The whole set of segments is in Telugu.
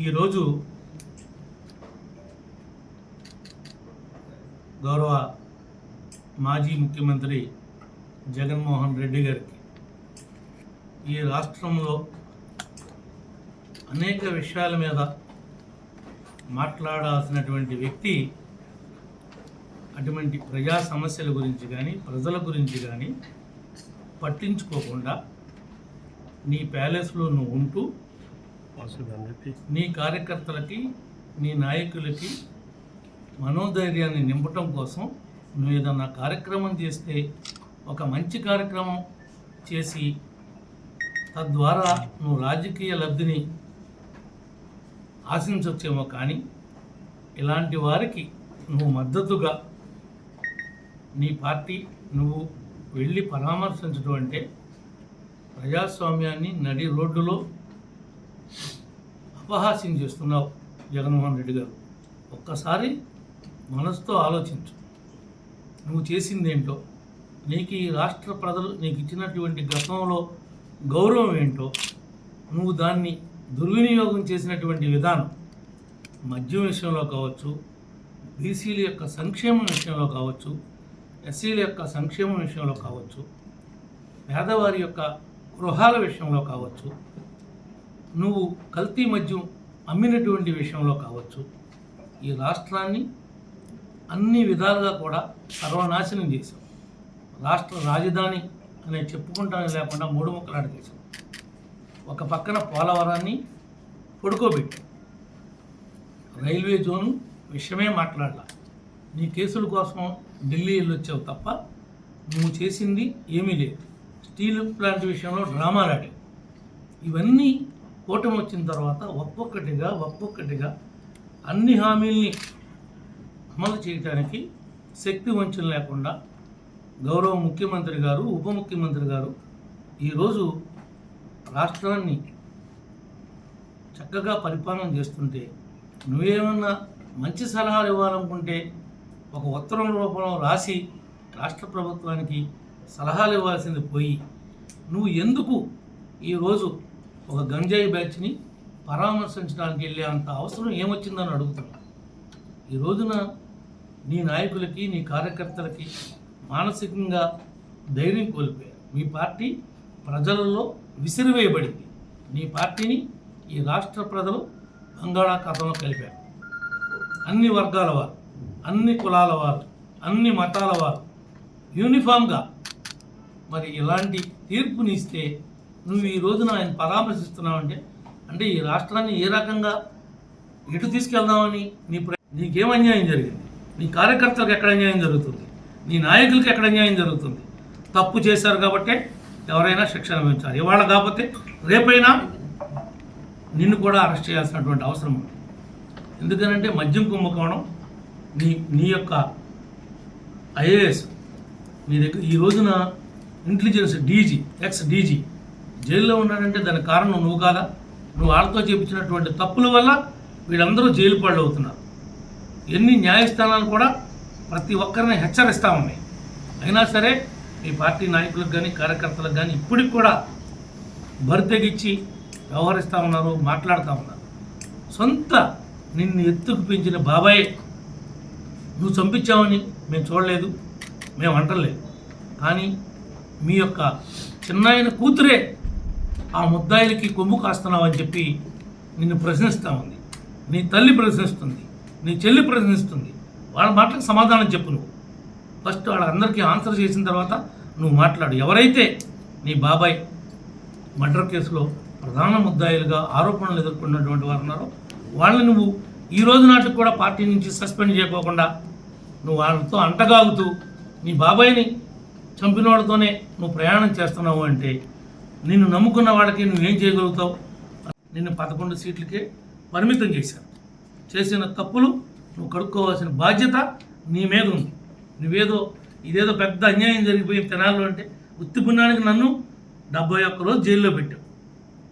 ఈరోజు గౌరవ మాజీ ముఖ్యమంత్రి జగన్మోహన్ రెడ్డి గారికి. ఈ రాష్ట్రంలో అనేక విషయాల మీద మాట్లాడాల్సినటువంటి వ్యక్తి అటువంటి ప్రజా సమస్యల గురించి కానీ ప్రజల గురించి కానీ పట్టించుకోకుండా నీ ప్యాలెస్లో నువ్వు ఉంటూ నీ కార్యకర్తలకి నీ నాయకులకి మనోధైర్యాన్ని నింపటం కోసం నువ్వు ఏదన్నా కార్యక్రమం చేస్తే ఒక మంచి కార్యక్రమం చేసి తద్వారా నువ్వు రాజకీయ లబ్ధిని ఆశించవచ్చేమో కానీ ఇలాంటి వారికి నువ్వు మద్దతుగా నీ పార్టీ నువ్వు వెళ్ళి పరామర్శించడం అంటే ప్రజాస్వామ్యాన్ని నడి రోడ్డులో అపహాస్యం చేస్తున్నావు జగన్మోహన్ రెడ్డి గారు. ఒక్కసారి మనసుతో ఆలోచించు. నువ్వు చేసింది ఏంటో? నీకు ఈ రాష్ట్ర ప్రజలు నీకు ఇచ్చినటువంటి గతంలో గౌరవం ఏంటో? నువ్వు దాన్ని దుర్వినియోగం చేసినటువంటి విధానం మద్యం విషయంలో కావచ్చు బీసీల యొక్క సంక్షేమం విషయంలో కావచ్చు ఎస్సీల యొక్క సంక్షేమం విషయంలో కావచ్చు పేదవారి యొక్క గృహాల విషయంలో కావచ్చు నువ్వు కల్తీ మద్యం అమ్మినటువంటి విషయంలో కావచ్చు ఈ రాష్ట్రాన్ని అన్ని విధాలుగా కూడా సర్వనాశనం చేశాం రాష్ట్ర రాజధాని అనే చెప్పుకుంటానే లేకుండా మూడు ముక్కలాడు చేశాం ఒక పక్కన పోలవరాన్ని పడుకోబెట్టాం రైల్వే జోన్ విషయమే మాట్లాడాల. నీ కేసుల కోసం ఢిల్లీ వెళ్ళొచ్చావు తప్ప నువ్వు చేసింది ఏమీ లేదు. స్టీల్ ప్లాంట్ విషయంలో డ్రామాలు ఆడావు. ఇవన్నీ కూటమి వచ్చిన తర్వాత ఒక్కొక్కటిగా ఒక్కొక్కటిగా అన్ని హామీల్ని అమలు చేయడానికి శక్తి వంచన లేకుండా గౌరవ ముఖ్యమంత్రి గారు ఉప ముఖ్యమంత్రి గారు ఈరోజు రాష్ట్రాన్ని చక్కగా పరిపాలన చేస్తుంటే నువ్వేమన్నా మంచి సలహాలు ఇవ్వాలనుకుంటే ఒక ఉత్తరం రూపంలో రాసి రాష్ట్ర ప్రభుత్వానికి సలహాలు ఇవ్వాల్సింది పోయి నువ్వు ఎందుకు ఈరోజు ఒక గంజాయి బ్యాచ్ని పరామర్శించడానికి వెళ్ళే అంత అవసరం ఏమొచ్చిందని అడుగుతున్నా. ఈ రోజున నీ నాయకులకి నీ కార్యకర్తలకి మానసికంగా ధైర్యం కోల్పోయారు మీ పార్టీ ప్రజలలో విసిరివేయబడింది. నీ పార్టీని ఈ రాష్ట్ర ప్రజలు బంగాళాఖాతంలో కలిపారు. అన్ని వర్గాల వారు అన్ని కులాల వారు అన్ని మతాల వారు యూనిఫామ్గా మరి ఇలాంటి తీర్పునిస్తే నువ్వు ఈ రోజున ఆయన పరామర్శిస్తున్నావు అంటే ఈ రాష్ట్రాన్ని ఏ రకంగా ఎటు తీసుకెళ్దామని నీ ప్ర నీకేం అన్యాయం జరిగింది? నీ కార్యకర్తలకు ఎక్కడ అన్యాయం జరుగుతుంది? నీ నాయకులకు ఎక్కడ అన్యాయం జరుగుతుంది? తప్పు చేశారు కాబట్టే ఎవరైనా శిక్షణ అనుభవించాలి ఇవాళ కాకపోతే రేపైనా నిన్ను కూడా అరెస్ట్ చేయాల్సినటువంటి అవసరం ఉంది. ఎందుకనంటే మద్యం కుంభకోణం నీ నీ యొక్క ఐఏఎస్ నీ దగ్గర ఈ రోజున ఇంటెలిజెన్స్ డీజీ ఎక్స్ డీజీ జైల్లో ఉన్నాడంటే దానికి కారణం నువ్వు కాదా? నువ్వు వాళ్ళతో చేపించినటువంటి తప్పుల వల్ల వీళ్ళందరూ జైలు పాళ్ళు అవుతున్నారు ఎన్ని న్యాయస్థానాలు కూడా ప్రతి ఒక్కరిని హెచ్చరిస్తూ ఉన్నాయి. అయినా సరే మీ పార్టీ నాయకులకు కానీ కార్యకర్తలకు కానీ ఇప్పటికి కూడా బరితెగిచ్చి వ్యవహరిస్తూ ఉన్నారు మాట్లాడుతూ ఉన్నారు. సొంత నిన్ను ఎత్తుకు పెంచిన బాబాయ్ నువ్వు చంపించావని మేము చూడలేదు మేము అంటలేదు. కానీ మీ యొక్క చిన్నాయన కూతురే ఆ ముద్దాయిలకి కొమ్ము కాస్తున్నావు అని చెప్పి నిన్ను ప్రశ్నిస్తూ ఉంది. నీ తల్లి ప్రశ్నిస్తుంది నీ చెల్లి ప్రశ్నిస్తుంది. వాళ్ళ మాటలకు సమాధానం చెప్పు నువ్వు. ఫస్ట్ వాళ్ళందరికీ ఆన్సర్ చేసిన తర్వాత నువ్వు మాట్లాడు. ఎవరైతే నీ బాబాయ్ మర్డర్ కేసులో ప్రధాన ముద్దాయిలుగా ఆరోపణలు ఎదుర్కొన్నటువంటి వారు ఉన్నారో వాళ్ళని నువ్వు ఈ రోజు నాటికి కూడా పార్టీ నుంచి సస్పెండ్ చేయకోకుండా నువ్వు వాళ్ళతో అంటగాగుతూ నీ బాబాయ్ని చంపిన వాళ్ళతోనే నువ్వు ప్రయాణం చేస్తున్నావు అంటే నిన్ను నమ్ముకున్న వాళ్ళకి నువ్వేం చేయగలుగుతావు? నిన్ను పదకొండు సీట్లకే పరిమితం చేశారు చేసిన తప్పులు నువ్వు కడుక్కోవాల్సిన బాధ్యత నీ మీద ఉంది. నువ్వేదో ఇదేదో పెద్ద అన్యాయం జరిగిపోయిన తినాలు అంటే ఉత్తి పుణ్యానికి నన్ను డెబ్బై ఒక్క రోజు జైల్లో పెట్టావు.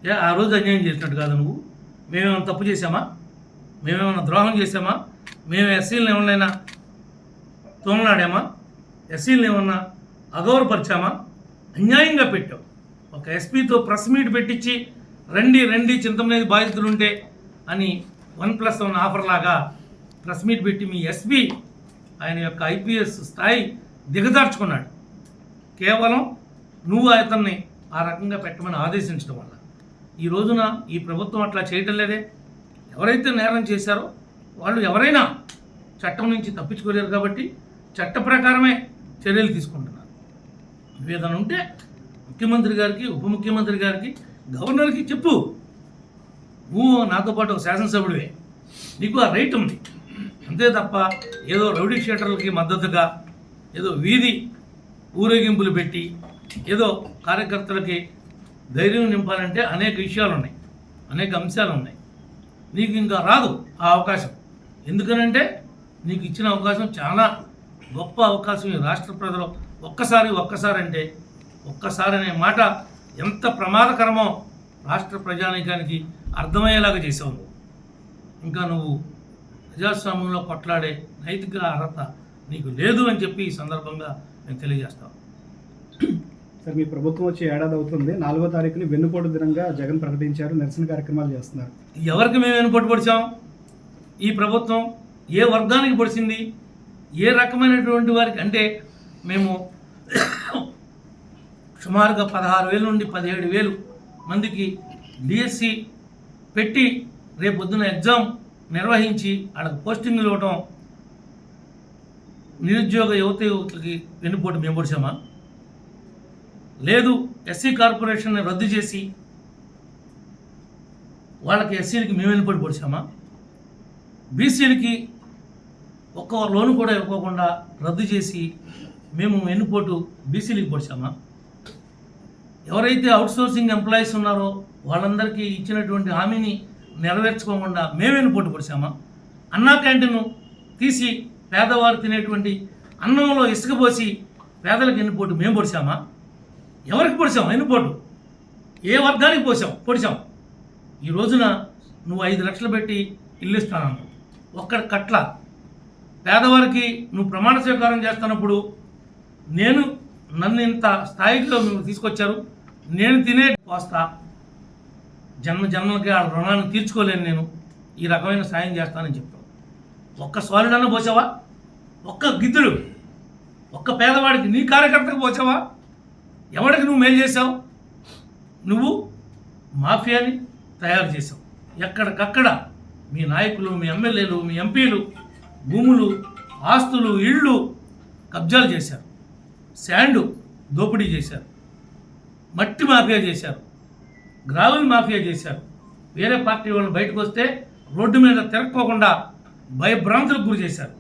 ఏ ఆ రోజు అన్యాయం చేసినట్టు కాదు నువ్వు. మేమేమైనా తప్పు చేశామా? మేమేమైనా ద్రోహం చేశామా? మేము ఎస్సీలను ఏమైనా తోమలాడామా? ఎస్సీలను ఏమన్నా అగౌరపరిచామా అన్యాయంగా పెట్టావు. ఒక ఎస్పీతో ప్రెస్ మీట్ పెట్టించి రండి రండి చింతమనేది బాధితులు ఉంటే అని వన్ ప్లస్ వన్ ఆఫర్ లాగా ప్రెస్ మీట్ పెట్టి మీ ఎస్పీ ఆయన యొక్క ఐపీఎస్ స్థాయి దిగదార్చుకున్నాడు కేవలం నువ్వు అతన్ని ఆ రకంగా పెట్టమని ఆదేశించడం వల్ల. ఈ రోజున ఈ ప్రభుత్వం అట్లా చేయటం లేదే. ఎవరైతే నేరం చేశారో వాళ్ళు ఎవరైనా చట్టం నుంచి తప్పించుకోలేరు కాబట్టి చట్ట ప్రకారమే చర్యలు తీసుకుంటున్నారు. నివేదన ఉంటే ముఖ్యమంత్రి గారికి ఉప ముఖ్యమంత్రి గారికి గవర్నర్కి చెప్పు. నువ్వు నాతో పాటు ఒక శాసనసభ్యుడివే. నీకు ఆ రైట్ ఉంది. అంతే తప్ప ఏదో రౌడీ షీటర్లకి మద్దతుగా ఏదో వీధి ఊరేగింపులు పెట్టి ఏదో కార్యకర్తలకి ధైర్యం నింపాలంటే అనేక విషయాలు ఉన్నాయి అనేక అంశాలు ఉన్నాయి నీకు ఇంకా రాదు ఆ అవకాశం. ఎందుకనంటే నీకు ఇచ్చిన అవకాశం చాలా గొప్ప అవకాశం ఈ రాష్ట్ర ప్రజలు ఒక్కసారి ఒక్కసారి అంటే ఒక్కసారి అనే మాట ఎంత ప్రమాదకరమో రాష్ట్ర ప్రజానీకానికి అర్థమయ్యేలాగా చేసావు నువ్వు ఇంకా నువ్వు ప్రజాస్వామ్యంలో కొట్లాడే నైతిక అర్హత నీకు లేదు అని చెప్పి ఈ సందర్భంగా నేను తెలియజేస్తాను. సార్ మీ ప్రభుత్వం వచ్చి ఏడాది అవుతుంది. నాలుగో తారీఖుని వెన్నుపోటు దినంగా జగన్ ప్రకటించారు. నిరసన కార్యక్రమాలు చేస్తున్నారు. ఎవరికి మేము వెనుపట్టు పొడిచాం? ఈ ప్రభుత్వం ఏ వర్గానికి పొడిచింది? ఏ రకమైనటువంటి వారికి? అంటే మేము సుమారుగా పదహారు వేల నుండి పదిహేడు వేలు మందికి డిఎస్సి పెట్టి రేపొద్దున ఎగ్జామ్ నిర్వహించి వాళ్ళకి పోస్టింగ్లు ఇవ్వటం. నిరుద్యోగ యువత యువతకి వెన్నుపోటు మేము పొడిచామా లేదు ఎస్సీ కార్పొరేషన్ రద్దు చేసి వాళ్ళకి ఎస్సీలకి మేము వెన్నుపోటు పొడిచామా బీసీలకి ఒక్క లోను కూడా ఇవ్వకుండా రద్దు చేసి మేము వెన్నుపోటు బీసీలకి పొడిచామా ఎవరైతే అవుట్సోర్సింగ్ ఎంప్లాయీస్ ఉన్నారో వాళ్ళందరికీ ఇచ్చినటువంటి హామీని నెరవేర్చుకోకుండా మేము పోటీ పొడిచామా అన్నా క్యాంటీన్ తీసి పేదవారు తినేటువంటి అన్నంలో ఇసుక పోసి పేదలకు ఎన్నుపోటు మేము పొడిచామా ఎవరికి పొడిచాం ఎన్నుపోటు ఏ వర్గానికి పోసాం? పొడిచాం ఈ రోజున నువ్వు ఐదు లక్షలు పెట్టి ఇల్లు ఇస్తానన్నావు. ఒక్కడ కట్ల. పేదవారికి నువ్వు ప్రమాణ స్వీకారం చేస్తున్నప్పుడు నేను నన్ను ఇంత స్థాయిలో నువ్వు తీసుకొచ్చారు. నేను తినే కోస్తా జన్మ జన్మలకి ఆ రుణాన్ని తీర్చుకోలేను నేను. ఈ రకమైన సాయం చేస్తానని చెప్పావు. ఒక్క స్వాలుడన్నా పోసావా? ఒక్క గిద్దుడు ఒక్క పేదవాడికి నీ కార్యకర్తకు పోసావా? ఎవరికి నువ్వు మేలు చేసావు నువ్వు మాఫియాని తయారు చేసావు ఎక్కడికక్కడ మీ నాయకులు మీ ఎమ్మెల్యేలు మీ ఎంపీలు భూములు ఆస్తులు ఇళ్ళు కబ్జాలు చేశారు. శాండు దోపిడీ చేశారు. మట్టి మాఫియా చేశారు. గ్రావెల్ మాఫియా చేశారు. వేరే పార్టీ వాళ్ళు బయటకు వస్తే రోడ్డు మీద తిరక్కోకుండా భయభ్రాంతులకు గురి చేశారు.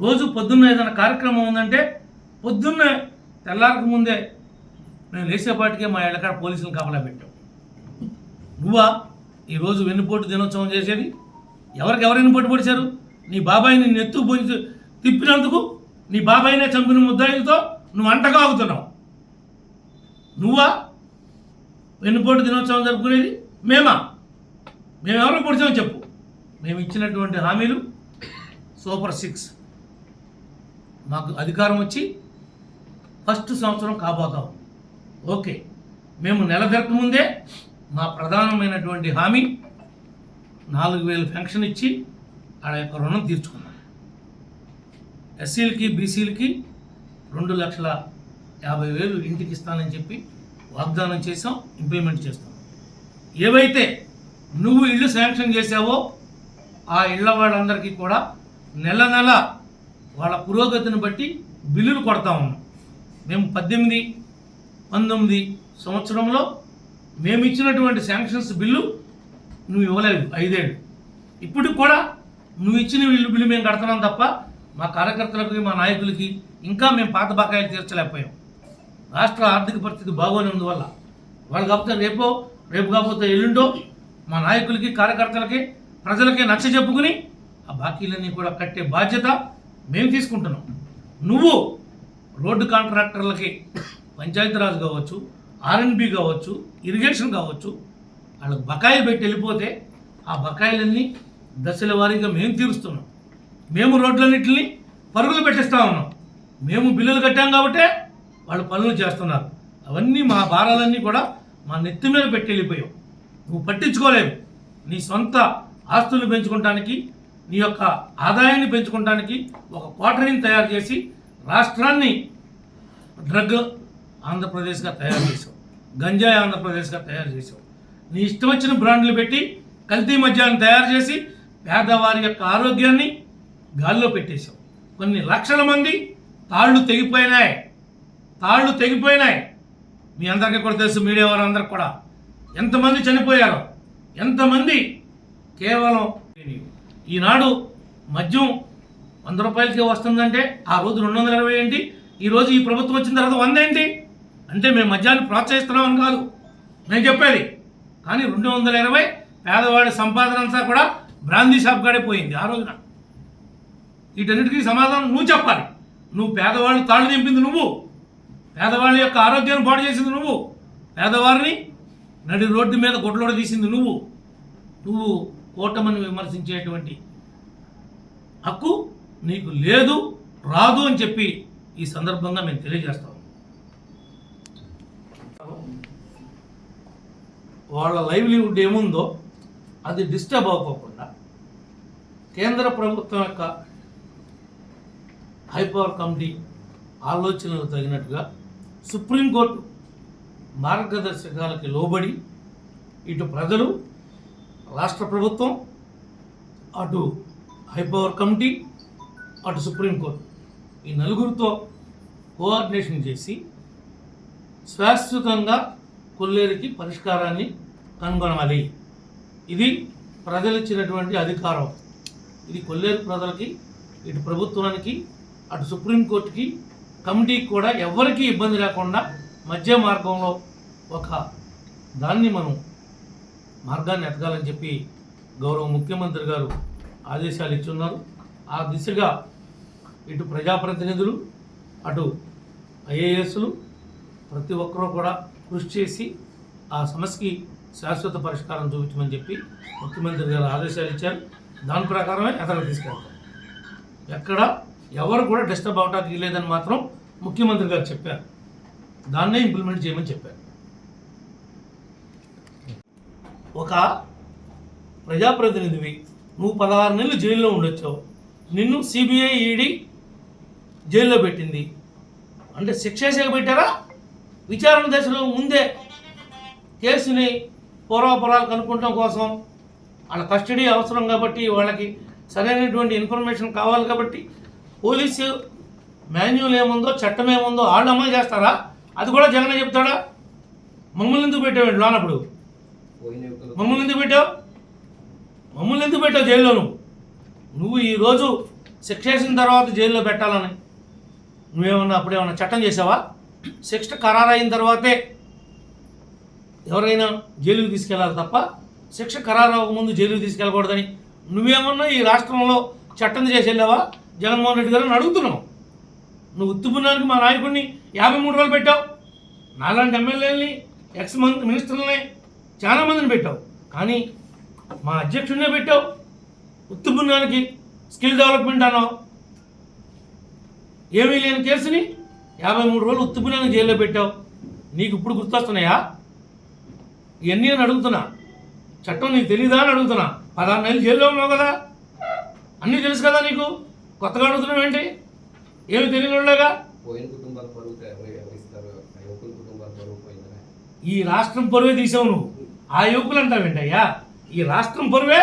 రోజు పొద్దున్న ఏదైనా కార్యక్రమం ఉందంటే పొద్దున్నే తెల్లారక ముందే మేము లేచేపాటికే మా ఇళ్ళకాడ పోలీసులు కాపలా పెట్టాం. నువ్వా ఈరోజు వెన్నుపోటు దినోత్సవం చేసేది? ఎవరికి ఎవరు వెన్నుపోటు పొడిచారు? నీ బాబాయిని నెత్తు ఎత్తు తిప్పినందుకు నీ బాబాయినే చంపిన ముద్దాయిలతో నువ్వు అంటగా ఆగుతున్నావు. నువ్వా? వెన్నుపోటు దినోత్సవం జరుపుకునేది మేమా? మేము ఎవరో చెప్పు. మేము ఇచ్చినటువంటి హామీలు సూపర్ సిక్స్. మాకు అధికారం వచ్చి ఫస్ట్ సంవత్సరం కాబోతాం. ఓకే. మేము నెల ముందే మా ప్రధానమైనటువంటి హామీ నాలుగు వేలు పెన్షన్ ఇచ్చి ఆ యొక్క రుణం తీర్చుకున్నాం. ఎస్సీలకి బీసీలకి రెండు లక్షల యాభై వేలు ఇంటికి ఇస్తానని చెప్పి వాగ్దానం చేసాం ఇంప్లిమెంట్ చేస్తాం. ఏవైతే నువ్వు ఇల్లు శాంక్షన్ చేసావో ఆ ఇళ్ళ వాళ్ళందరికీ కూడా నెల నెల వాళ్ళ పురోగతిని బట్టి బిల్లులు కొడతా ఉన్నాం. మేము పద్దెనిమిది పంతొమ్మిది సంవత్సరంలో మేము ఇచ్చినటువంటి శాంక్షన్స్ బిల్లు నువ్వు ఇవ్వలేదు ఐదేళ్ళు. ఇప్పుడు కూడా నువ్వు ఇచ్చిన బిల్లు బిల్లు మేము కడుతున్నాం తప్ప మా కార్యకర్తలకి మా నాయకులకి ఇంకా మేము పాత బకాయిలు తీర్చలేకపోయాం. రాష్ట్ర ఆర్థిక పరిస్థితి బాగోని వల్ల వాళ్ళు కాకపోతే రేపో రేపు కాకపోతే ఎల్లుండో మా నాయకులకి కార్యకర్తలకి ప్రజలకి నచ్చ చెప్పుకుని ఆ బాకీలన్నీ కూడా కట్టే బాధ్యత మేము తీసుకుంటున్నాం. నువ్వు రోడ్డు కాంట్రాక్టర్లకి పంచాయతీరాజ్ కావచ్చు ఆర్ఎన్బి కావచ్చు ఇరిగేషన్ కావచ్చు వాళ్ళకి బకాయిలు పెట్టి వెళ్ళిపోతే ఆ బకాయిలన్నీ దశల వారీగా మేము తీరుస్తున్నాం. మేము రోడ్లన్నింటిని పరుగులు పెట్టిస్తా ఉన్నాం. మేము బిల్లులు కట్టాం కాబట్టి వాళ్ళు పనులు చేస్తున్నారు. అవన్నీ మా భారాలన్నీ కూడా మా నెత్తి మీద పెట్టి వెళ్ళిపోయావు. నువ్వు పట్టించుకోలేవు. నీ సొంత ఆస్తులు పెంచుకోవటానికి నీ యొక్క ఆదాయాన్ని పెంచుకోవటానికి ఒక క్వార్టరీని తయారు చేసి రాష్ట్రాన్ని డ్రగ్ ఆంధ్రప్రదేశ్గా తయారు చేసావు గంజాయి ఆంధ్రప్రదేశ్గా తయారు చేసావు నీ ఇష్టం వచ్చిన బ్రాండ్లు పెట్టి కల్తీ మద్యాన్ని తయారు చేసి పేదవారి యొక్క ఆరోగ్యాన్ని గాల్లో పెట్టేశావు. కొన్ని లక్షల మంది తాళ్ళు తెగిపోయినాయి. తాళ్ళు తెగిపోయినాయి. మీ అందరికీ కూడా తెలుసు మీడియా వారందరికి కూడా. ఎంతమంది చనిపోయారు ఎంతమంది కేవలం ఈనాడు మద్యం వంద రూపాయలకి వస్తుందంటే ఆ రోజు రెండు వందల ఇరవై ఏంటి? ఈరోజు ఈ ప్రభుత్వం వచ్చిన తర్వాత వంద ఏంటి? అంటే మేము మద్యాన్ని ప్రోత్సహిస్తున్నామని కాదు. నేను చెప్పేది కానీ రెండు వందల ఇరవై పేదవాడి సంపాదన అంతా కూడా బ్రాందీ షాప్ కాడే పోయింది ఆ రోజున. వీటన్నిటికీ సమాధానం నువ్వు చెప్పాలి. నువ్వు పేదవాళ్ళు తాళ్ళు నింపింది నువ్వు. పేదవాళ్ళ యొక్క ఆరోగ్యాన్ని పాడు చేసింది నువ్వు. పేదవారిని నడి రోడ్డు మీద గొడ్లోడ తీసింది నువ్వు. నువ్వు కూటమిని విమర్శించేటువంటి హక్కు నీకు లేదు రాదు అని చెప్పి ఈ సందర్భంగా మేము తెలియజేస్తాం. వాళ్ళ లైవ్లీవుడ్ ఏముందో అది డిస్టర్బ్ అవ్వకుండా కేంద్ర ప్రభుత్వం యొక్క హైపవర్ కమిటీ ఆలోచనలు తగినట్టుగా సుప్రీంకోర్టు మార్గదర్శకాలకి లోబడి ఇటు ప్రజలు రాష్ట్ర ప్రభుత్వం అటు హైపవర్ కమిటీ అటు సుప్రీంకోర్టు ఈ నలుగురితో కోఆర్డినేషన్ చేసి శాశ్వతంగా కొల్లేరికి పరిష్కారాన్ని కనుగొనాలి. ఇది ప్రజలు ఇచ్చినటువంటి అధికారం. ఇది కొల్లేరు ప్రజలకి ఇటు ప్రభుత్వానికి అటు సుప్రీంకోర్టుకి కమిటీకి కూడా ఎవరికీ ఇబ్బంది లేకుండా మధ్య మార్గంలో ఒక దాన్ని మనం మార్గాన్ని ఎతకాలని చెప్పి గౌరవ ముఖ్యమంత్రి గారు ఆదేశాలు ఇచ్చున్నారు. ఆ దిశగా ఇటు ప్రజాప్రతినిధులు అటు ఐఏఎస్లు ప్రతి ఒక్కరూ కూడా కృషి చేసి ఆ సమస్యకి శాశ్వత పరిష్కారం చూపించమని చెప్పి ముఖ్యమంత్రి గారు ఆదేశాలు ఇచ్చారు. దాని ప్రకారమే అతను తీసుకెళ్తాం. ఎక్కడ ఎవరు కూడా డిస్టర్బ్ అవటానికి లేదని మాత్రం ముఖ్యమంత్రి గారు చెప్పారు. దాన్నే ఇంప్లిమెంట్ చేయమని చెప్పారు. ఒక ప్రజాప్రతినిధివి నువ్వు పదహారు నెలలు జైల్లో ఉండొచ్చావు. నిన్ను సిబిఐ ఈడీ జైల్లో పెట్టింది. అంటే శిక్ష పెట్టారా? విచారణ దశలో ముందే కేసుని పూర్వాపరాలు కనుక్కోవడం కోసం వాళ్ళ కస్టడీ అవసరం కాబట్టి వాళ్ళకి సరైనటువంటి ఇన్ఫర్మేషన్ కావాలి కాబట్టి పోలీసు మాన్యువల్ ఏముందో చట్టం ఏముందో వాళ్ళు అమలు చేస్తారా? అది కూడా జగన్ చెప్తాడా? మమ్మల్ని ఎందుకు పెట్టావు లోనప్పుడు? మమ్మల్ని ఎందుకు పెట్టావు? మమ్మల్ని ఎందుకు పెట్టావు జైల్లో నువ్వు నువ్వు ఈరోజు శిక్ష వేసిన తర్వాత జైల్లో పెట్టాలని. నువ్వేమన్నా అప్పుడేమన్నా చట్టం చేసావా శిక్ష ఖరారు అయిన తర్వాతే ఎవరైనా జైలుకి తీసుకెళ్ళాలి తప్ప శిక్ష ఖరారు అవ్వకముందు జైలుకి తీసుకెళ్ళకూడదని. నువ్వేమన్నా ఈ రాష్ట్రంలో చట్టం చేసి వెళ్ళావా? జగన్మోహన్ రెడ్డి గారిని అడుగుతున్నావు. నువ్వు ఉత్తుపున్నానికి మా నాయకుడిని యాభై మూడు రోజులు పెట్టావు. నాలాంటి ఎమ్మెల్యేలని ఎక్స్ మంత్ మినిస్టర్లని చాలా మందిని పెట్టావు. కానీ మా అధ్యక్షుడినే పెట్టావు. ఉత్తుపున్నానికి స్కిల్ డెవలప్మెంట్ అన్నావు. ఏమీ లేని కేసుని యాభై మూడు రోజులు ఉత్తుపున్నానికి జైల్లో పెట్టావు. నీకు ఇప్పుడు గుర్తొస్తున్నాయా? ఇవన్నీ అని అడుగుతున్నా. చట్టం నీకు తెలీదా అని అడుగుతున్నా. పదహారు నెలలు జైల్లో ఉన్నావు కదా. అన్నీ తెలుసు కదా నీకు. కొత్తగా అడుగుతున్నావు ఏంటి? ఏమి తెలియనుండగా? పోయిన కుటుంబాల పరువు ఇస్తారు యువకుల కుటుంబాల పరువు పోయిందని. ఈ రాష్ట్రం పరువే తీసావు నువ్వు. ఆ యువకులు అంటావేంటయ్యా ఈ రాష్ట్రం పరువే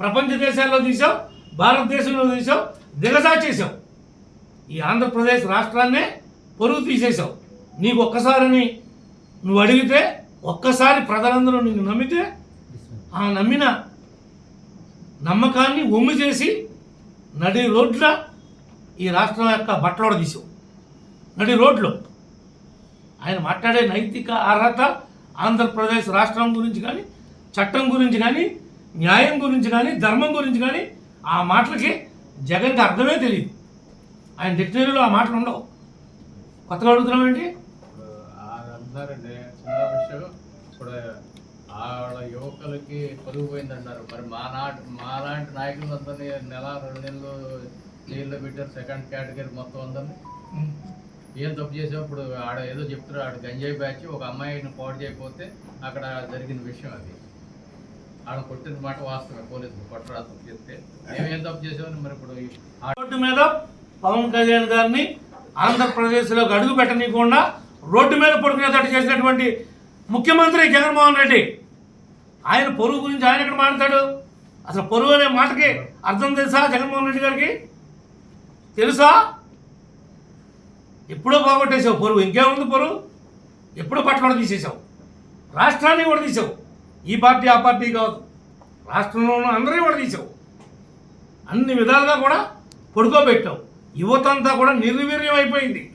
ప్రపంచ దేశాల్లో తీసావు భారతదేశంలో తీసావు దిగజాచేసావు ఈ ఆంధ్రప్రదేశ్ రాష్ట్రాన్నే పరువు తీసేసావు నీకు ఒక్కసారిని నువ్వు అడిగితే ఒక్కసారి ప్రజలందరూ నిన్ను నమ్మితే ఆ నమ్మిన నమ్మకాన్ని ఒమ్మి చేసి నడి రోడ్ల ఈ రాష్ట్రం యొక్క బట్టలోడ తీసావు. నడి రోడ్లో. ఆయన మాట్లాడే నైతిక అర్హత ఆంధ్రప్రదేశ్ రాష్ట్రం గురించి కానీ చట్టం గురించి కానీ న్యాయం గురించి కానీ ధర్మం గురించి కానీ ఆ మాటలకి జగన్కి అర్థమే తెలియదు. ఆయన డిక్షనరీలో ఆ మాటలు ఉండవు. కొత్తగా అడుగుతున్నామండి ఏంటి? చిన్న విషయం. ఇప్పుడు ఆవిడ యువకులకి పరుగు పోయిందంటారు మరి మా నాటి మా నాయకులందరినీ నెల రెండు నెలలు జైల్లో పెట్టారు సెకండ్ కేటగిరీ మొత్తం అందరినీ. ఏం తప్పు చేసావు? ఇప్పుడు ఆడ ఏదో చెప్తారు ఆడ గంజాయి బ్యాచ్ ఒక అమ్మాయిని పాడు చేయకపోతే అక్కడ జరిగిన విషయం అది. ఆడ కొట్టిన మాట వాస్తవమే పోలీసులు కొట్టరాదు చెప్తే. మేమేం తప్పు చేసామని మరి ఇప్పుడు రోడ్డు మీద పవన్ కళ్యాణ్ గారిని ఆంధ్రప్రదేశ్లోకి అడుగు పెట్టనీయకుండా రోడ్డు మీద పడుకునేటట్టు చేసినటువంటి ముఖ్యమంత్రి జగన్మోహన్ రెడ్డి ఆయన పొరుగు గురించి ఆయన ఎక్కడ మాట్లాడతాడు అసలు పొరుగు అనే మాటకి అర్థం తెలుసా జగన్మోహన్ రెడ్డి గారికి? తెలుసా? ఎప్పుడో పోగొట్టేసావు పొరుగు. ఇంకేముంది పొరుగు? ఎప్పుడో కూడా తీసేసావు రాష్ట్రాన్ని కూడా తీసావు. ఈ పార్టీ ఆ పార్టీ కాదు. రాష్ట్రంలో ఉన్న అందరినీ కూడా తీసావు. అన్ని విధాలుగా కూడా పడుకోబెట్టావు. యువత అంతా కూడా నిర్వీర్యం అయిపోయింది.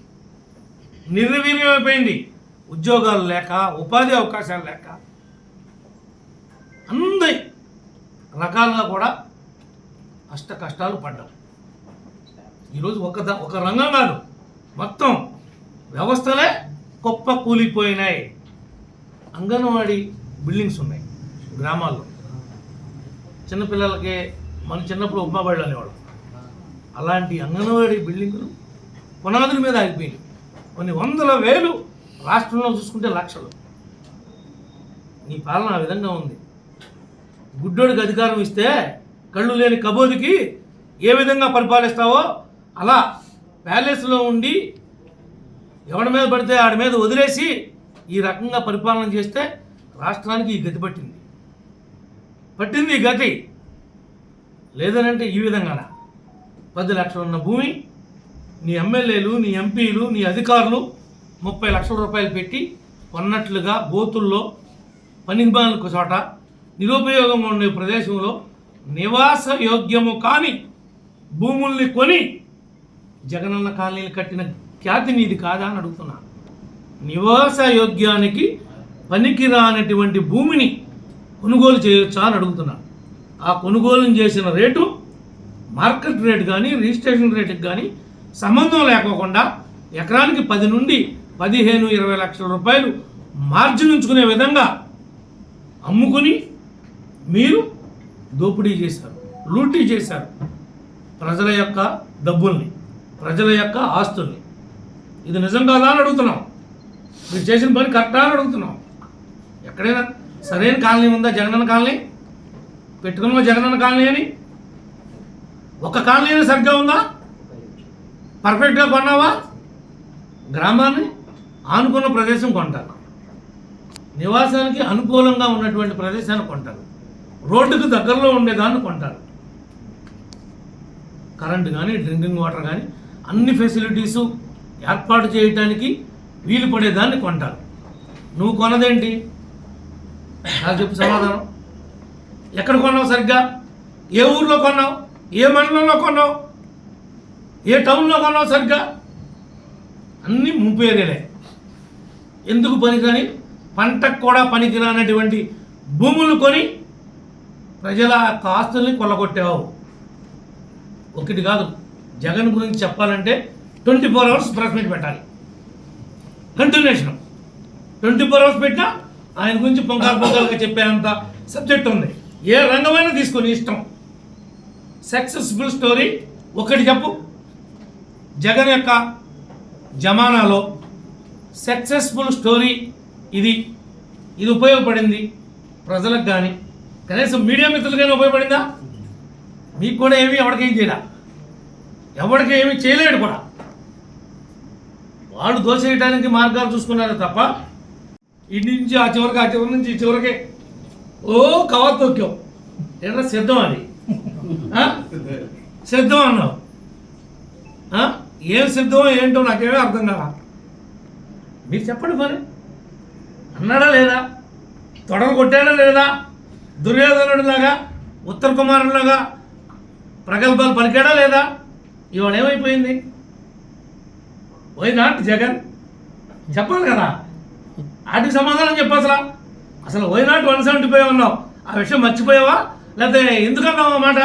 నిర్వీర్యం అయిపోయింది. ఉద్యోగాలు లేక ఉపాధి అవకాశాలు లేక. అందరి రకాలుగా కూడా అష్ట కష్టాలు పడ్డాం ఈరోజు ఒక ఒక రంగం కాదు మొత్తం వ్యవస్థలే గొప్ప కూలిపోయినాయి. అంగన్వాడీ బిల్డింగ్స్ ఉన్నాయి గ్రామాల్లో. చిన్నపిల్లలకి మన చిన్నప్పుడు ఉప్మా బళ్ళు అనేవాడు అలాంటి అంగన్వాడీ బిల్డింగులు పునాదుల మీద ఆగిపోయినాయి. కొన్ని వందల వేలు రాష్ట్రంలో చూసుకుంటే లక్షలు. నీ పాలన ఆ విధంగా ఉంది. గుడ్డోడికి అధికారం ఇస్తే కళ్ళు లేని కబోదికి ఏ విధంగా పరిపాలిస్తావో అలా ప్యాలెస్లో ఉండి ఎవడి మీద పడితే ఆడి మీద వదిలేసి ఈ రకంగా పరిపాలన చేస్తే రాష్ట్రానికి ఈ గతి పట్టింది. పట్టింది ఈ గతి. లేదనంటే ఈ విధంగానా? పది లక్షలు ఉన్న భూమి నీ ఎమ్మెల్యేలు నీ ఎంపీలు నీ అధికారులు ముప్పై లక్షల రూపాయలు పెట్టి కొన్నట్లుగా బోతుల్లో పనిమాలకు చోట నిరుపయోగంగా ఉండే ప్రదేశంలో నివాస యోగ్యము కాని భూముల్ని కొని జగనన్న కాలనీలు కట్టిన ఖ్యాతి నీది కాదా అని అడుగుతున్నా. నివాస యోగ్యానికి పనికిరానటువంటి భూమిని కొనుగోలు చేయొచ్చా అని అడుగుతున్నా. ఆ కొనుగోలు చేసిన రేటు మార్కెట్ రేట్ కానీ రిజిస్ట్రేషన్ రేటుకి కానీ సంబంధం లేకోకుండా ఎకరానికి పది నుండి పదిహేను ఇరవై లక్షల రూపాయలు మార్జిన్ ఉంచుకునే విధంగా అమ్ముకుని మీరు దోపిడీ చేశారు లూటీ చేశారు ప్రజల యొక్క డబ్బుల్ని. ప్రజల యొక్క ఆస్తుల్ని ఇది నిజం కాదా అని అడుగుతున్నాం. మీరు చేసిన పని కరెక్టా అని అడుగుతున్నాం. ఎక్కడైనా సరైన కాలనీ ఉందా? జగనన్న కాలనీ? పెట్టుకున్న జగనన్న కాలనీ అని? ఒక కాలనీ అయినా సరిగ్గా ఉందా? పర్ఫెక్ట్గా కొన్నావా? గ్రామాన్ని ఆనుకున్న ప్రదేశం కొంటారు. నివాసానికి అనుకూలంగా ఉన్నటువంటి ప్రదేశాన్ని కొంటారు. రోడ్డుకు దగ్గరలో ఉండేదాన్ని కొంటారు. కరెంట్ కానీ డ్రింకింగ్ వాటర్ కానీ అన్ని ఫెసిలిటీసు ఏర్పాటు చేయటానికి వీలు పడేదాన్ని కొంటారు. నువ్వు కొనదేంటి నాకు చెప్పు సమాధానం. ఎక్కడ కొన్నావు సరిగ్గా? ఏ ఊర్లో కొన్నావు? ఏ మండలంలో కొన్నావు? ఏ టౌన్లో కొన్నావు సరిగ్గా? అన్నీ ముంపేరేలే ఎందుకు పనికిరాని పంటకు కూడా పనికిరానటువంటి భూములు కొని ప్రజల యొక్క ఆస్తుల్ని కొల్లగొట్టావు. ఒకటి కాదు. జగన్ గురించి చెప్పాలంటే twenty four hours press meet పెట్టాలి. కంటిన్యూషన్ ట్వంటీ ఫోర్ అవర్స్ పెట్టినా ఆయన గురించి పొంగాలు పొంగాలుగా చెప్పేంత సబ్జెక్ట్ ఉంది. ఏ రంగమైనా తీసుకొని ఇష్టం. సక్సెస్ఫుల్ స్టోరీ ఒకటి చెప్పు. జగన్ యొక్క జమానాలో సక్సెస్ఫుల్ స్టోరీ ఇది ఇది ఉపయోగపడింది ప్రజలకు కానీ కనీసం మీడియా మిత్రులకైనా ఉపయోగపడిందా? మీకు కూడా ఏమీ ఎవరికేం చేయడా? ఎవరికి ఏమీ చేయలేడు కూడా. వాళ్ళు దోచేయడానికి మార్గాలు చూసుకున్నారు తప్ప ఇటు నుంచి ఆ చివరికి ఆ చివరి నుంచి ఈ చివరికి ఓ కవర్ తొక్కావు ఏంటో సిద్ధం అది? సిద్ధం అన్నావు. ఏం సిద్ధం ఏంటో నాకేమీ అర్థం కదా మీరు చెప్పండి మరి. అన్నాడా లేదా? తొడలు కొట్టాడా లేదా? దుర్యోధనుడిలాగా ఉత్తర కుమారుడిలాగా ప్రగల్భాలు పలికాడా లేదా? ఇవాళ ఏమైపోయింది? Why not Jagan? చెప్పాలి కదా. వాటికి సమాధానం చెప్పు అసలు అసలు why not one seventy five అన్నావు? ఆ విషయం మర్చిపోయావా? లేకపోతే ఎందుకన్నావు ఆ మాట?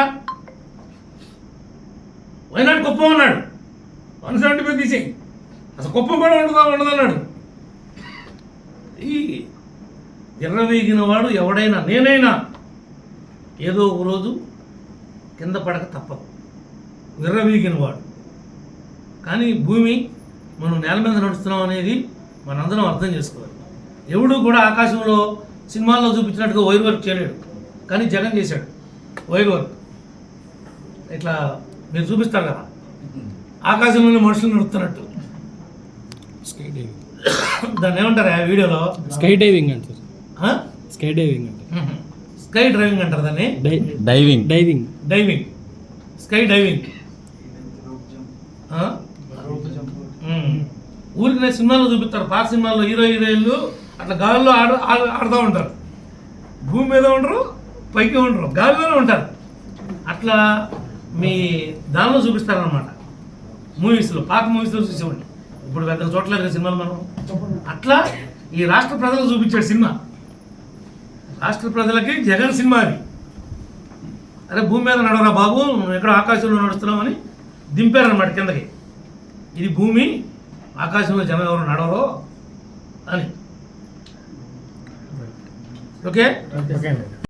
వై నాట్ కుప్పం అన్నాడు. వన్ సెవెంటీ ఫైవ్ తీసేయి. అసలు కుప్పం కూడా ఉండదా ఉండదన్నాడు. ఈ ఎర్రవీగిన వాడు ఎవడైనా నేనైనా ఏదో ఒక రోజు కింద పడక తప్పదు విర్రవీగిన వాడు. కానీ భూమి మనం నేల మీద నడుస్తున్నాం అనేది మనందరం అర్థం చేసుకోవాలి. ఎవడు కూడా ఆకాశంలో సినిమాల్లో చూపించినట్టుగా వైర్ వర్క్ చేయలేడు. కానీ జగన్ చేశాడు. వైగోర్ ఇట్లా మీరు చూపిస్తారు కదా. ఆకాశంలోని మనుషులు నడుస్తున్నట్టు. స్కై డైవింగ్ దాన్ని ఏమంటారు ఆ వీడియోలో? స్కై డైవింగ్ అంటారు. ఆ? స్కై డైవింగ్ అంటారు. స్కై డ్రైవింగ్ అంటారు దాన్ని. Diving diving diving sky diving. ఊరికి సినిమాలో చూపిస్తారు. పాత సినిమాల్లో హీరో హీరోయిన్లు అట్లా గాల్లో ఆడ ఆడ- ఆడుతూ ఉంటారు. భూమి మీద ఉండరు పైకి ఉండరు గాలిలోనే ఉంటారు. అట్లా మీ దానిలో చూపిస్తారనమాట మూవీస్లో పాత మూవీస్లో చూసేవాడిని. ఇప్పుడు పెద్ద చూడలేదు సినిమాలు మనం. అట్లా ఈ రాష్ట్ర ప్రజలకు చూపించాడు సినిమా. రాష్ట్ర ప్రజలకి జగన్ సినిమా అది. అరే భూమి మీద నడవరా బాబు? ఎక్కడ ఆకాశంలో నడుస్తున్నామని దింపారనమాట కిందకి. ఇది భూమి ఆకాశంలో జనం ఎవరు నడవరు అని. ఓకే? ఓకే